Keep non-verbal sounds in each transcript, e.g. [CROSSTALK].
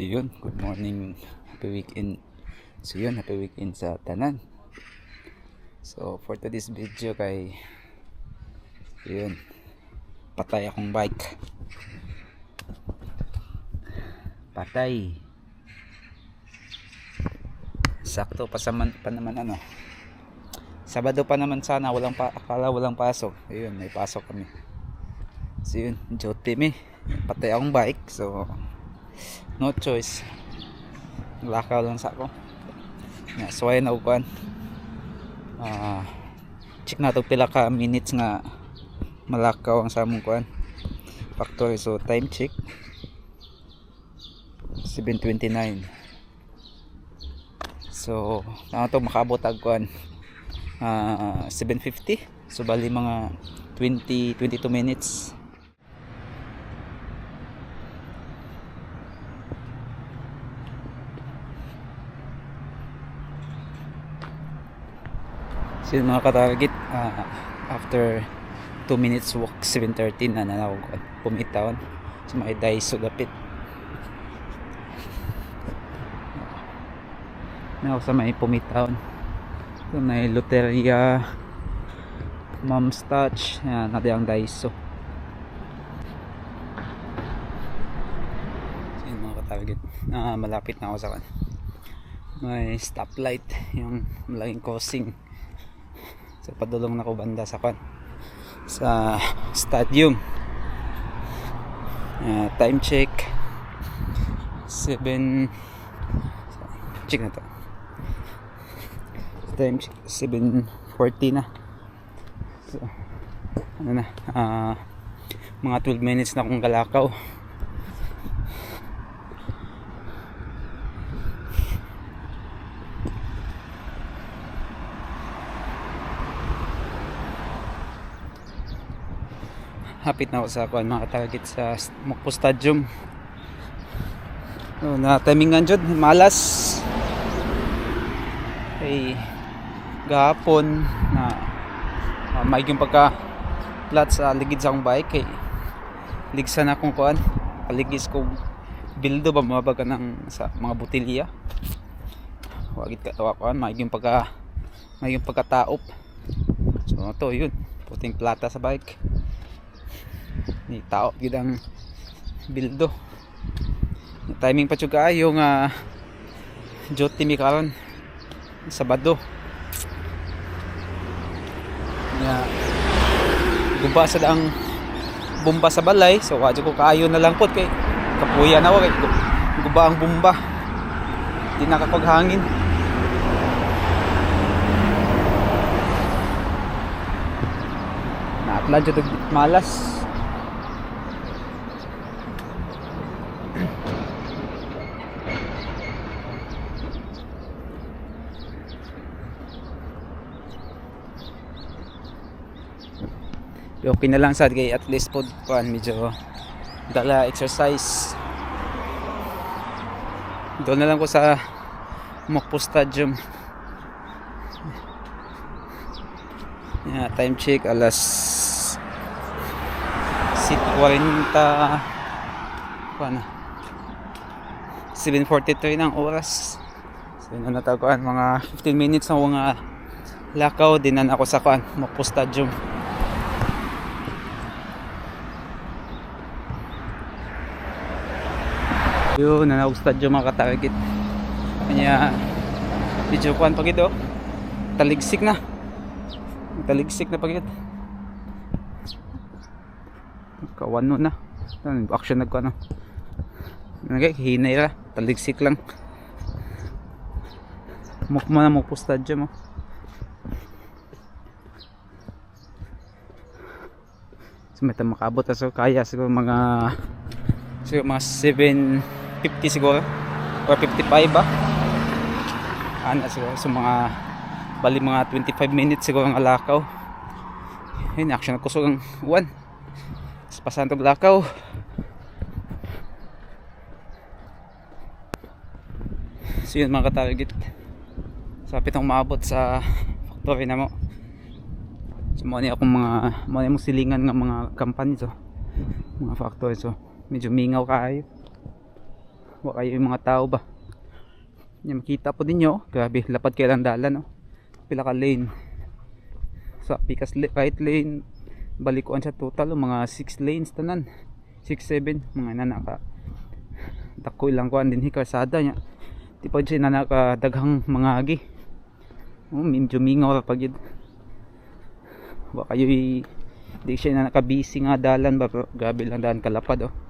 So yun, good morning, happy weekend. So yun, happy weekend sa tanan. So for today's video kay yun, patay akong bike. Patay. Sakto pa, sa man, pa naman ano. Sabado pa naman sana, walang pa, akala walang pasok. Ayun, may pasok kami. So yun, duty me. Patay akong bike. So, no choice. Lakaw lang sa ako. Nga, so ayun na upan. Ah, check na to pila ka minutes nga malakaw ang sa among kuan. Factory. So, time check. 7.29 So, na to makabot ag kuan. Ah, 7.50. So, bali mga 20 22 minutes. So yun mga katarget ah, after 2 minutes walk 7.30 na nanawag ko pumitaon sa mga daiso dapit na sa may pumitaon so may loteria mom's touch yan natin ang daiso so yun mga katarget ah, malapit na ako sa kan. May stoplight yung malaking crossing So padulong na ko banda sa kan sa stadium. Uh, time check 7 check na to. Time check 7:40 na. So ano na ah mga 12 minutes na akong galakaw. Hapit na ako sa kuan mga target sa Mokpo Stadium. Oh, na timingan jud malas. Ay gahapon na uh, may yung pagka plat sa ligid sa akong bike kay ligsa na akong kuan paligis ko bildo ba mabaga ng sa mga botilya wagit ka tawa kuan may yung pagka may yung pagkataop so to yun. Puting plata sa bike ni tao gid ang bildo. Timing pa jud kaayo nga duty mi karon sabado. Nga guba sa daang bomba sa balay so wa ko kaayo na lang pod kay kapuya na wa kay guba ang bomba di nakapaghangin. Naatlan jud malas okay na lang sad kay at least pod kuan medyo dala exercise. Doon na lang ko sa Mokpo Stadium. Yeah, time check alas 7.40 kuan na 7.43 ng oras. So yun na mga 15 minutes na mga lakaw. Din na ako sa kuan Mokpo Stadium yun nanawag stadium mga katarget. Kanya medyo kuhan pagid oh taligsik na. Taligsik na pagid kawano na. Action nagko ano nagay hinay ra. Taligsik lang. Muk mo na muk po stadium oh so may makabot na so kaya siguro mga siguro mga 750 siguro. Or 55 ba? Ana siguro so mga bali mga 25 minutes siguro ang alakaw. Ayun action ako so ang uwan sa pasantog lakaw. So yun mga katarget. Sa pitong maabot sa factory na mo. So mo ni akong mga mo ni mong silingan ng mga company so. Mga factory so. Medyo mingaw kaayo wa kayo yung mga tao ba? Yung makita po ninyo grabe lapad kayo lang dalan no pila ka lane. Sa pikas right lane. Balikuan siya total oh, mga 6 lanes tanan. 6 7 mga nanaka dako ilang kuan din hikarsada nya di pa siya nanaka daghang mga agi. Oh medyo mingaw pag yun. Wa kayo i- di siya na nakabisi nga dalan ba grabe lang dalan kalapad oh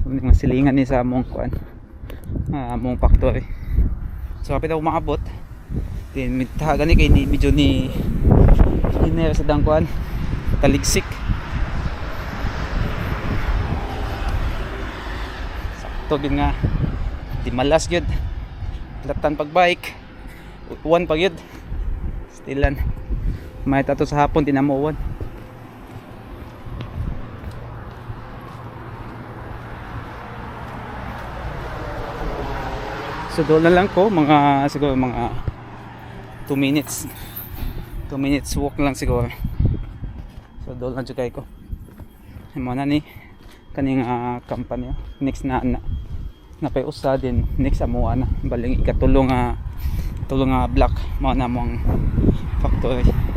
mga silingan ni sa among kuan ah, among factory. So kapit ako maabot. Din mitha gani kay ni medyo ni iner sa dangkuan taligsik sakto gid nga di malas gyud. Latan pag bike uwan pag yun stilan. May tato sa hapon tinamuwan so na lang ko mga siguro mga 2 minutes. 2 minutes walk lang siguro. So doon lang jud kay ko. Mo na ni kaning ah, company oh. next na na napay usa din. Next amo na. Baling ikatulong nga tulong nga block. Mo na mong factory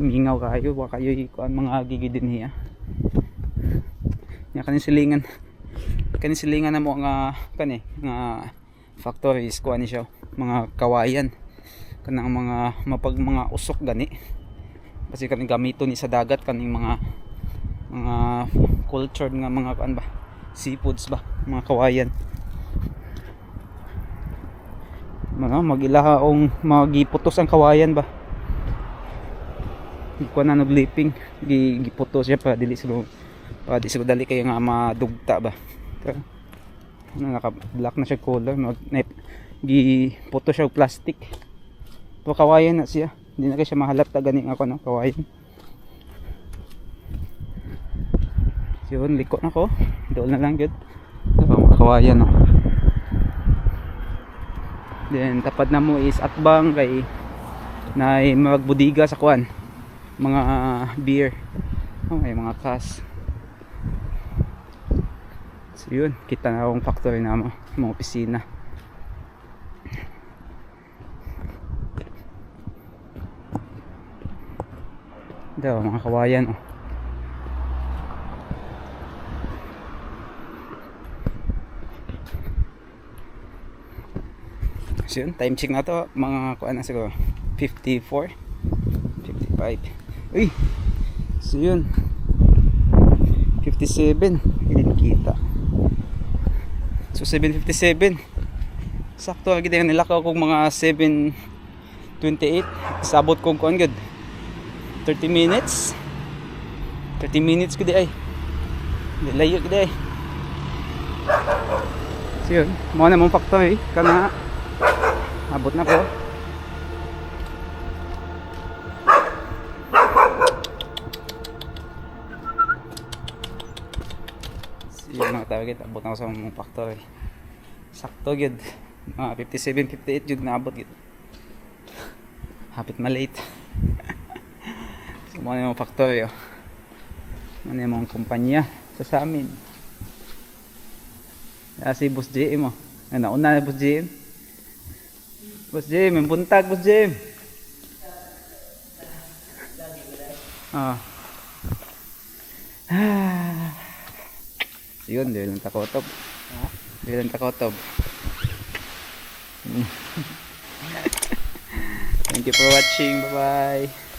sumingaw kayo wa kayo ikuan mga gigi din hiya nya kanin silingan. Kanin silingan na mo nga kani nga factories kuan ni siya mga kawayan. Kanang mga mapag mga usok gani. Kasi kaning gamito ni sa dagat kaning mga mga cultured nga mga kuan ba seafoods ba mga kawayan. Mga magilahaong magiputos ang kawayan ba kuha na nagliping gi giputo siya pa dili sila pa di sila dali kaya nga madugta ba. Ka- ano naka black na siya color mag na, gi puto siya plastic. To kawayan na siya. Hindi na kay siya mahalata gani ako no? Kawayan. Yun liko na ko. Doon na lang mga kawayan no? Then tapad na mo is atbang kay na magbudiga sa kuan mga beer. Oh, may mga kas so yun. Kita na akong factory na mo mga opisina. Daw mga kawayan oh. So yun, time check na to. Mga kuan na siguro. 54 55 Uy! So yun. 57 Hindi kita So 757 Sakto lagi din nilakaw kong mga 728 Sabot kong kuan gud 30 minutes. 30 minutes gud ay. Hindi layo gud ay. So yun Mga namang factory Kana Abot na ko target abot ako sa mga factory sakto gid. Mga 57 58 jud naabot gid. Hapit ma late. [LAUGHS] So mo yung factory oh mo yung kumpanya sa amin. Ah, si Boss JM oh. Ano una na Boss JM Boss JM yung buntag Boss JM ah. [SIGHS] Ah yun, di lang takotob. Di lang takotob. [LAUGHS] Thank you for watching. Bye-bye.